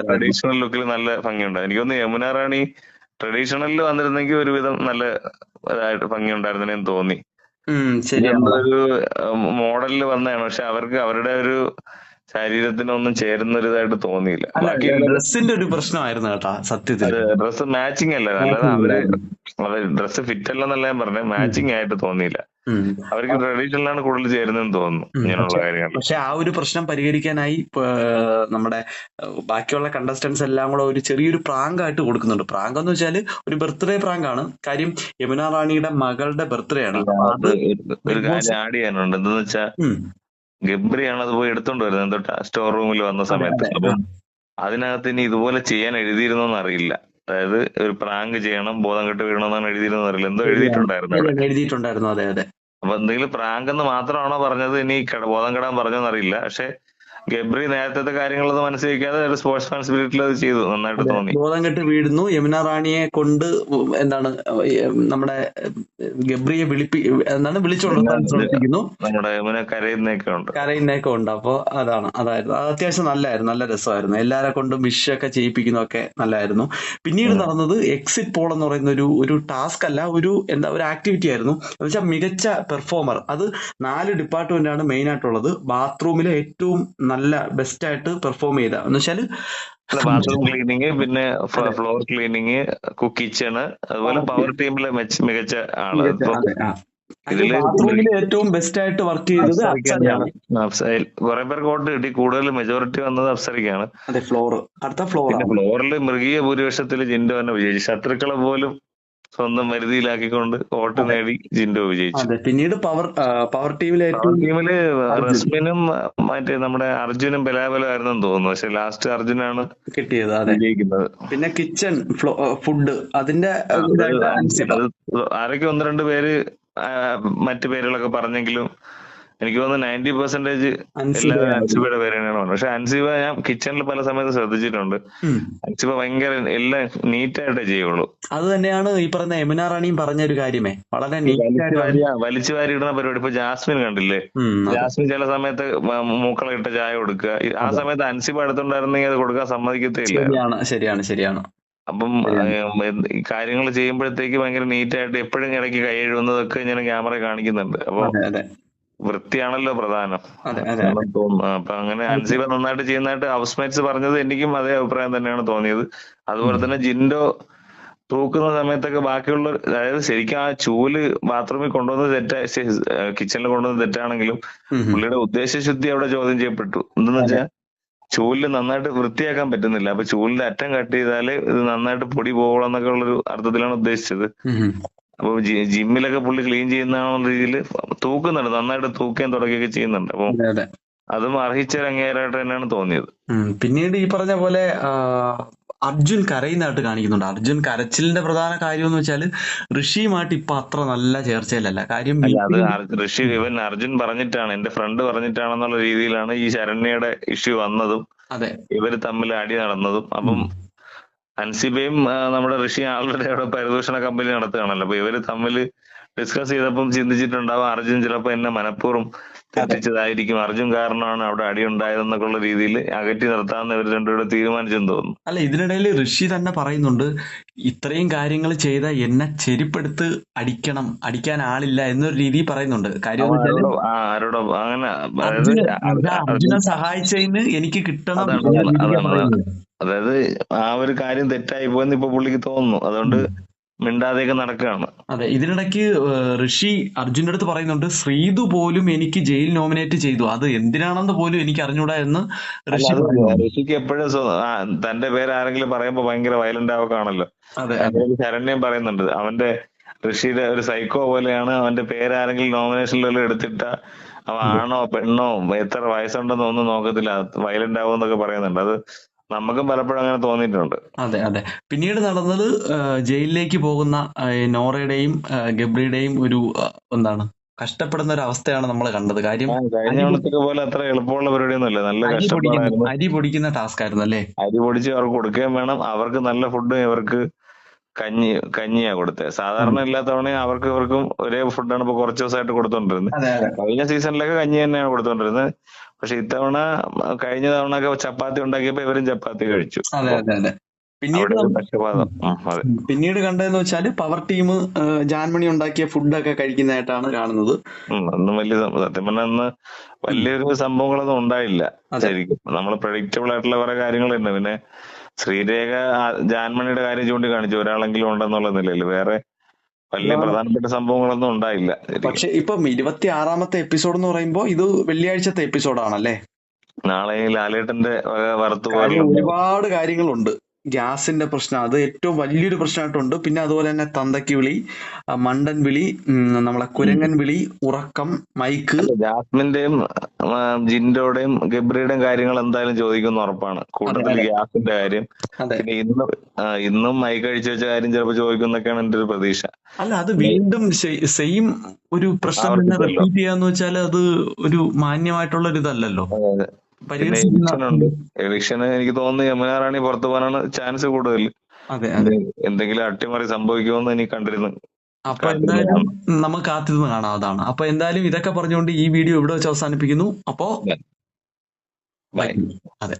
[SPEAKER 1] ട്രഡീഷണൽ
[SPEAKER 2] ലുക്കിൽ നല്ല ഭംഗിയുണ്ട്. എനിക്കൊന്ന് യമുന റാണി ട്രഡീഷണലിൽ വന്നിരുന്നെങ്കിൽ ഒരുവിധം നല്ല ഭംഗി ഉണ്ടായിരുന്നെന്ന് തോന്നി. ഒരു മോഡലിൽ വന്നതാണ്. പക്ഷെ അവർക്ക് അവരുടെ ഒരു ശരീരത്തിനൊന്നും ചേരുന്ന ഒരു ഇതായിട്ട് തോന്നിയില്ല
[SPEAKER 1] ഡ്രസ്സിന്റെ ഒരു പ്രശ്നമായിരുന്നു കേട്ടാ സത്യത്തിൽ.
[SPEAKER 2] ഡ്രസ്സ് മാച്ചിങ് അല്ല.
[SPEAKER 1] അവർ
[SPEAKER 2] ഡ്രസ്സ് ഡ്രസ് ഫിറ്റ് അല്ലെന്നല്ല ഞാൻ പറഞ്ഞത് മാച്ചിങ് ആയിട്ട് തോന്നിയില്ല. അവർക്ക് ട്രഡീഷണലാണ് കൂടുതൽ ചേരുന്നതെന്ന് തോന്നുന്നു. ഇങ്ങനെയുള്ള
[SPEAKER 1] പക്ഷെ
[SPEAKER 2] കാര്യങ്ങൾ
[SPEAKER 1] പക്ഷെ ആ ഒരു പ്രശ്നം പരിഹരിക്കാനായി നമ്മുടെ ബാക്കിയുള്ള കണ്ടസ്റ്റൻസ് എല്ലാം കൂടെ ഒരു ചെറിയൊരു പ്രാങ്ക് ആയിട്ട് കൊടുക്കുന്നുണ്ട്. പ്രാങ്ക് എന്ന് വെച്ചാൽ ഒരു ബർത്ത്ഡേ പ്രാങ്ക് ആണ് കാര്യം യമുന റാണിയുടെ മകളുടെ ബർത്ത്ഡേ ആണ്.
[SPEAKER 2] അത് ഒരു കാര്യം ആഡ് ചെയ്യാനുണ്ട്. എന്തെന്ന് വെച്ചാൽ. ഗബ്രിയാണ് അത് പോയി എടുത്തോണ്ട് വരുന്നത്. എന്തോ സ്റ്റോർ റൂമിൽ വന്ന സമയത്ത്. അപ്പം അതിനകത്ത് ഇനി ഇതുപോലെ ചെയ്യാൻ എഴുതിയിരുന്നോന്ന് അറിയില്ല. അതായത് ഒരു പ്രാങ്ക് ചെയ്യണം ബോധം കെട്ട് വീഴണമെന്നാണ് എഴുതിയിരുന്നത് അറിയില്ല. എന്തോ എഴുതിയിട്ടുണ്ടായിരുന്നു അവിടെ.
[SPEAKER 1] എഴുതിയിട്ടുണ്ടായിരുന്നു. അതെ അതെ.
[SPEAKER 2] അപ്പൊ എന്തെങ്കിലും പ്രാങ്ക് എന്ന് മാത്രമാണോ പറഞ്ഞത്? ഇനി ബോധം കെടാൻ പറഞ്ഞോന്നറിയില്ല. പക്ഷെ ഗബ്രി നേരത്തെ കാര്യങ്ങളൊന്നും മനസ്സിലാക്കാതെ ഒരു സ്പോർട്സ് റെസ്പോൺസിബിലിറ്റിയിൽ അത് ചെയ്തു നന്നായിട്ട് തോന്നി.
[SPEAKER 1] ബോധം കെട്ട് വീഴുന്നു. യമുന റാണിയെ കൊണ്ട് എന്താണ് നമ്മുടെ ഗബ്രിയെ വിളിപ്പി എന്താണ് വിളിച്ചുകൊണ്ടുവരാൻ
[SPEAKER 2] പിന്നെ നമ്മുടെ യമുന കരയുന്നൊക്കെ ഉണ്ട്.
[SPEAKER 1] കരയുന്നൊക്കെ ഉണ്ട്. അപ്പൊ അതാണ് അതായിരുന്നു. അത് അത്യാവശ്യം നല്ലായിരുന്നു. നല്ല രസമായിരുന്നു. എല്ലാരെ കൊണ്ടും വിഷ് ഒക്കെ ചെയ്യിപ്പിക്കുന്നതൊക്കെ നല്ലായിരുന്നു. പിന്നീട് നടന്നത് എക്സിറ്റ് പോൾ എന്ന് പറയുന്ന ഒരു ഒരു ടാസ്ക് അല്ല ഒരു എന്താ ഒരു ആക്ടിവിറ്റി ആയിരുന്നു. എന്ന് വെച്ചാൽ മികച്ച പെർഫോമർ അത് നാല് ഡിപ്പാർട്ട്മെന്റ് ആണ് മെയിൻ ആയിട്ടുള്ളത്. ബാത്റൂമിലെ ഏറ്റവും നല്ല ബെസ്റ്റ് ആയിട്ട് പെർഫോം ചെയ്ത. എന്ന് വെച്ചാൽ
[SPEAKER 2] ബാത്റൂം ക്ലീനിങ് പിന്നെ ഫ്ലോർ ക്ലീനിങ് കിച്ചണ് അതുപോലെ
[SPEAKER 1] പവർ
[SPEAKER 2] ടീമിലെ മികച്ച ആൾ.
[SPEAKER 1] മികച്ച
[SPEAKER 2] ഇപ്പൊ
[SPEAKER 1] അതെ ആ. അതിൽ
[SPEAKER 2] ഇതിൽ
[SPEAKER 1] ബാത്റൂമിൽ ഏറ്റവും ബെസ്റ്റ് ആയിട്ട് വർക്ക് ചെയ്തത്
[SPEAKER 2] കുറെ പേർക്ക് വോട്ട് കിട്ടി. കൂടുതൽ മെജോറിറ്റി വന്നത് അഫ്സരിക്കാണ്
[SPEAKER 1] അതെ ഫ്ലോർ അടുത്ത ഫ്ലോർ
[SPEAKER 2] ഫ്ലോറിൽ മൃഗീയ ഭൂരിപക്ഷത്തിൽ ജിൻഡോ തന്നെ വിജയിച്ചു. ശത്രുക്കളെ പോലും സ്വന്തം വരുതിയിലാക്കിക്കൊണ്ട് വോട്ട് നേടി ജിൻഡോ വിജയിച്ചു.
[SPEAKER 1] പിന്നീട് പവർ പവർ ടീമിലെ ടീമിൽ
[SPEAKER 2] റസ്മിനും മറ്റേ നമ്മുടെ അർജുനും ബലാബലമായിരുന്നു തോന്നുന്നു. പക്ഷെ ലാസ്റ്റ് അർജുനാണ്
[SPEAKER 1] കിട്ടിയത്
[SPEAKER 2] വിജയിക്കുന്നത്.
[SPEAKER 1] പിന്നെ കിച്ചൺ ഫുഡ് അതിന്റെ
[SPEAKER 2] ആരൊക്കെ ഒന്ന് രണ്ട് പേര് മറ്റു പേരുകളൊക്കെ പറഞ്ഞെങ്കിലും എനിക്ക് തോന്നുന്നു നയന്റി പെർസെന്റേജ് എല്ലാവരും അൻസിബയുടെ പേര് തന്നെയാണ് പറഞ്ഞത്. പക്ഷെ അൻസിബ ഞാൻ കിച്ചണിൽ പല സമയത്ത് ശ്രദ്ധിച്ചിട്ടുണ്ട്. അൻസിബ ഭയങ്കര എല്ലാം നീറ്റായിട്ടേ ചെയ്യുള്ളൂ.
[SPEAKER 1] അത് തന്നെയാണ് ഈ പറഞ്ഞ എമിനാർ റാണിയും പറഞ്ഞ ഒരു കാര്യമേ. വളരെ നീറ്റ്
[SPEAKER 2] വലിച്ചു വാരി ഇടുന്ന പരിപാടി ഇപ്പൊ ജാസ്മിൻ കണ്ടില്ലേ? ജാസ്മിൻ ചില സമയത്ത് മൂക്കളെ ഇട്ട ചായ കൊടുക്കുക. ആ സമയത്ത് അൻസിബ അടുത്തുണ്ടായിരുന്നെങ്കിൽ അത് കൊടുക്കാൻ സമ്മതിക്കത്തേ ഇല്ലായിരുന്നു
[SPEAKER 1] ശരിയാണ് ശരിയാണ്. ശരിയാണ്.
[SPEAKER 2] അപ്പം കാര്യങ്ങൾ ചെയ്യുമ്പോഴത്തേക്ക് ഭയങ്കര നീറ്റായിട്ട് എപ്പോഴും ഇടയ്ക്ക് കൈ എഴുതുന്നതൊക്കെ ഇങ്ങനെ ക്യാമറ കാണിക്കുന്നുണ്ട്. അപ്പൊ വൃത്തിയാണല്ലോ പ്രധാനം. അപ്പൊ അങ്ങനെ അൻസിബ നന്നായിട്ട് ചെയ്യുന്നതായിട്ട് ഹൗസ് മേറ്റ്സ് പറഞ്ഞത് എനിക്കും അതേ അഭിപ്രായം തന്നെയാണ് തോന്നിയത്. അതുപോലെ. തന്നെ ജിൻഡോ തൂക്കുന്ന സമയത്തൊക്കെ ബാക്കിയുള്ള അതായത് ശരിക്കും ആ ചൂൽ ബാത്റൂമിൽ കൊണ്ടുവന്നത് തെറ്റാ കിച്ചണിൽ കൊണ്ടുവന്നത് തെറ്റാണെങ്കിലും. പുള്ളിയുടെ ഉദ്ദേശശുദ്ധി അവിടെ ചോദ്യം ചെയ്യപ്പെട്ടു. എന്തെന്ന് വെച്ചാൽ ചൂലിൽ നന്നായിട്ട് വൃത്തിയാക്കാൻ പറ്റുന്നില്ല. അപ്പൊ ചൂലിന്റെ അറ്റം കട്ട് ചെയ്താൽ ഇത് നന്നായിട്ട് പൊടി പോകണം എന്നൊക്കെ ഉള്ളൊരു അർത്ഥത്തിലാണ് ഉദ്ദേശിച്ചത്.
[SPEAKER 1] ഉം, ഉം.
[SPEAKER 2] അപ്പൊ ജിമ്മിലൊക്കെ പുള്ളി ക്ലീൻ ചെയ്യുന്ന രീതിയിൽ തൂക്കുന്നുണ്ട്. നന്നായിട്ട് തൂക്കുകയും തുടക്കുകയൊക്കെ ചെയ്യുന്നുണ്ട്. അപ്പൊ
[SPEAKER 1] അതെ
[SPEAKER 2] അർഹിച്ച ഒരു തന്നെയാണ് തോന്നിയത്.
[SPEAKER 1] പിന്നീട് ഈ പറഞ്ഞ പോലെ അർജുൻ കരയുന്നതായിട്ട് കാണിക്കുന്നുണ്ട്. അർജുൻ കരച്ചിലിന്റെ പ്രധാന കാര്യം എന്ന് വെച്ചാൽ ഋഷിയുമായിട്ട് ഇപ്പൊ അത്ര നല്ല ചേർച്ചയിലല്ല. കാര്യം
[SPEAKER 2] അത് ഋഷി ഇവൻ അർജുൻ പറഞ്ഞിട്ടാണ്. എന്റെ ഫ്രണ്ട് പറഞ്ഞിട്ടാണെന്നുള്ള രീതിയിലാണ് ഈ ശരണ്യയുടെ ഇഷ്യൂ വന്നതും
[SPEAKER 1] അതെ.
[SPEAKER 2] ഇവർ തമ്മിൽ അടി നടന്നതും. അപ്പം. അൻസിബയും നമ്മുടെ ഋഷി ആൾറെഡി അവിടെ പരിദൂഷണ കമ്പനി നടത്തുകയാണല്ലോ. അപ്പൊ ഇവർ തമ്മിൽ ഡിസ്കസ് ചെയ്തപ്പം ചിന്തിച്ചിട്ടുണ്ടാവും അർജുൻ ചിലപ്പോ എന്നെ മനഃപൂർവം തെറ്റിച്ചതായിരിക്കും. അർജുൻ കാരണമാണ് അവിടെ അടി ഉണ്ടായതെന്നൊക്കെ ഉള്ള രീതിയിൽ അകറ്റി നിർത്താമെന്ന് ഇവർ രണ്ടുപേരും തീരുമാനിച്ചെന്ന് തോന്നുന്നു.
[SPEAKER 1] അല്ല ഇതിനിടയിൽ ഋഷി തന്നെ പറയുന്നുണ്ട് ഇത്രയും കാര്യങ്ങൾ ചെയ്ത എന്നെ ചെരിപ്പെടുത്ത് അടിക്കണം അടിക്കാൻ ആളില്ല എന്നൊരു രീതി പറയുന്നുണ്ട്. കാര്യം
[SPEAKER 2] അവൻ ആരോടോ അങ്ങനെ
[SPEAKER 1] അർജുനെ സഹായിച്ചതിന് എനിക്ക് കിട്ടണം
[SPEAKER 2] അതായത് ആ ഒരു കാര്യം തെറ്റായി പോയെന്ന് ഇപ്പൊ പുള്ളിക്ക് തോന്നുന്നു. അതുകൊണ്ട് മിണ്ടാതെയൊക്കെ നടക്കുകയാണ്.
[SPEAKER 1] അതെ ഇതിനിടയ്ക്ക് ഋഷി അർജുന്റെ അടുത്ത് പറയുന്നുണ്ട് ശ്രീതു പോലും എനിക്ക് ജയിൽ നോമിനേറ്റ് ചെയ്തു. അത് എന്തിനാണെന്ന് പോലും എനിക്ക് അറിഞ്ഞൂടാ എന്ന് ഋഷി
[SPEAKER 2] ഋഷിക്ക് എപ്പോഴും തന്റെ പേര് ആരെങ്കിലും പറയുമ്പോ ഭയങ്കര വയലന്റ് ആവുകയാണല്ലോ
[SPEAKER 1] അതെ
[SPEAKER 2] ശരണ്യം പറയുന്നുണ്ട്. അവന്റെ ഋഷിയുടെ ഒരു സൈക്കോ പോലെയാണ് അവന്റെ പേര് ആരെങ്കിലും നോമിനേഷനിൽ എടുത്തിട്ട അവ ആണോ പെണ്ണോ എത്ര വയസ്സുണ്ടെന്നോ ഒന്നും നോക്കത്തില്ല. വയലന്റ് ആവുമെന്നൊക്കെ പറയുന്നുണ്ട്. അത് നമുക്കും പലപ്പോഴും അങ്ങനെ തോന്നിയിട്ടുണ്ട്.
[SPEAKER 1] അതെ അതെ. പിന്നീട് നടന്നത് ജയിലിലേക്ക് പോകുന്ന നോറയുടെയും ഗബ്രിയുടെയും ഒരു എന്താണ് കഷ്ടപ്പെടുന്ന ഒരു അവസ്ഥയാണ് നമ്മൾ കണ്ടത്. കാര്യം
[SPEAKER 2] പോലെ അത്ര എളുപ്പമുള്ള പരിപാടിയൊന്നുമില്ല. നല്ല
[SPEAKER 1] അരി പൊടിക്കുന്ന ടാസ്ക് ആയിരുന്നു അല്ലേ?
[SPEAKER 2] അരി പൊടിച്ച് അവർക്ക് കൊടുക്കുകയും വേണം. അവർക്ക് നല്ല ഫുഡ് ഇവർക്ക് കഞ്ഞി കഞ്ഞിയാ കൊടുത്തത് സാധാരണ എല്ലാ തവണയും അവർക്ക് ഇവർക്കും ഒരേ ഫുഡാണ് ഇപ്പൊ കുറച്ച് ദിവസമായിട്ട് കൊടുത്തോണ്ടിരുന്നത്. കഴിഞ്ഞ സീസണിലൊക്കെ കഞ്ഞി തന്നെയാണ് കൊടുത്തോണ്ടിരുന്നത്. പക്ഷെ ഇത്തവണ കഴിഞ്ഞ തവണ ഒക്കെ ചപ്പാത്തി ഉണ്ടാക്കിയപ്പോ ഇവരും ചപ്പാത്തി കഴിച്ചു.
[SPEAKER 1] പിന്നീട് പിന്നീട് കണ്ടതെന്ന് വെച്ചാൽ പവർ ടീം ജാൻമണി ഉണ്ടാക്കിയ ഫുഡൊക്കെ കഴിക്കുന്നതായിട്ടാണ് കാണുന്നത്.
[SPEAKER 2] ഒന്നും അന്നും വലിയ സത്യം പറഞ്ഞാൽ അന്ന് വലിയൊരു സംഭവങ്ങളൊന്നും ഉണ്ടായില്ല ശരിക്കും. നമ്മൾ പ്രഡിക്റ്റബിൾ ആയിട്ടുള്ള കുറെ കാര്യങ്ങൾ തന്നെ പിന്നെ ശ്രീരേഖ ജാൻമണിയുടെ കാര്യം ചൂണ്ടിക്കാണിച്ചു. ഒരാളെങ്കിലും ഉണ്ടെന്നുള്ള നിലയിൽ വേറെ വലിയ പ്രധാനപ്പെട്ട സംഭവങ്ങളൊന്നും ഉണ്ടായില്ല.
[SPEAKER 1] പക്ഷെ ഇപ്പം ഇരുപത്തി ആറാമത്തെ എപ്പിസോഡ് എന്ന് പറയുമ്പോൾ ഇത് വെള്ളിയാഴ്ചത്തെ എപ്പിസോഡാണല്ലേ?
[SPEAKER 2] നാളെ ലാലേട്ടന്റെ വക വറുത്തു
[SPEAKER 1] ഒരുപാട് കാര്യങ്ങളുണ്ട്. ഗ്യാസിന്റെ പ്രശ്നം. അത് ഏറ്റവും വലിയൊരു പ്രശ്നമായിട്ടുണ്ട്. പിന്നെ അതുപോലെ തന്നെ തന്തയ്ക്ക് വിളി മണ്ടൻ വിളി നമ്മളെ കുരങ്ങൻ വിളി ഉറക്കം മൈക്ക്.
[SPEAKER 2] ജാസ്മിന്റെയും ജിൻഡോടെയും ഗബ്രിയുടെയും കാര്യങ്ങൾ എന്തായാലും ചോദിക്കുന്ന ഉറപ്പാണ്.
[SPEAKER 1] കൂടുതൽ
[SPEAKER 2] കൂട്ടത്തിൽ ഗ്യാസിന്റെ കാര്യം. പിന്നെ ഇന്നും മൈക്ക് ഇന്നും മൈക്ക് അഴിച്ചു വെച്ച കാര്യം ചിലപ്പോൾ ചോദിക്കുന്നൊക്കെയാണ് എന്റെ ഒരു പ്രതീക്ഷ.
[SPEAKER 1] അല്ല അത് വീണ്ടും സെയിം ഒരു പ്രശ്നം റിപ്പീറ്റ് ചെയ്യാന്ന് വെച്ചാൽ അത് ഒരു മാന്യമായിട്ടുള്ള ഒരു ഇതല്ലല്ലോ.
[SPEAKER 2] ഉണ്ട് എവിക്ഷന് എനിക്ക് തോന്നുന്നു യമുന റാണി പുറത്തു പോകാനാണ് ചാൻസ് കൂടുതൽ.
[SPEAKER 1] അതെ അതെ.
[SPEAKER 2] എന്തെങ്കിലും അട്ടിമറി സംഭവിക്കുമെന്ന് എനിക്ക് കണ്ടിരുന്നു.
[SPEAKER 1] അപ്പൊ എന്തായാലും നമുക്ക് കാത്തിരുന്ന് കാണാം അതാണ്. അപ്പൊ എന്തായാലും ഇതൊക്കെ പറഞ്ഞുകൊണ്ട് ഈ വീഡിയോ ഇവിടെ വെച്ച് അവസാനിപ്പിക്കുന്നു. അപ്പോ
[SPEAKER 2] ബൈ.
[SPEAKER 1] അതെ.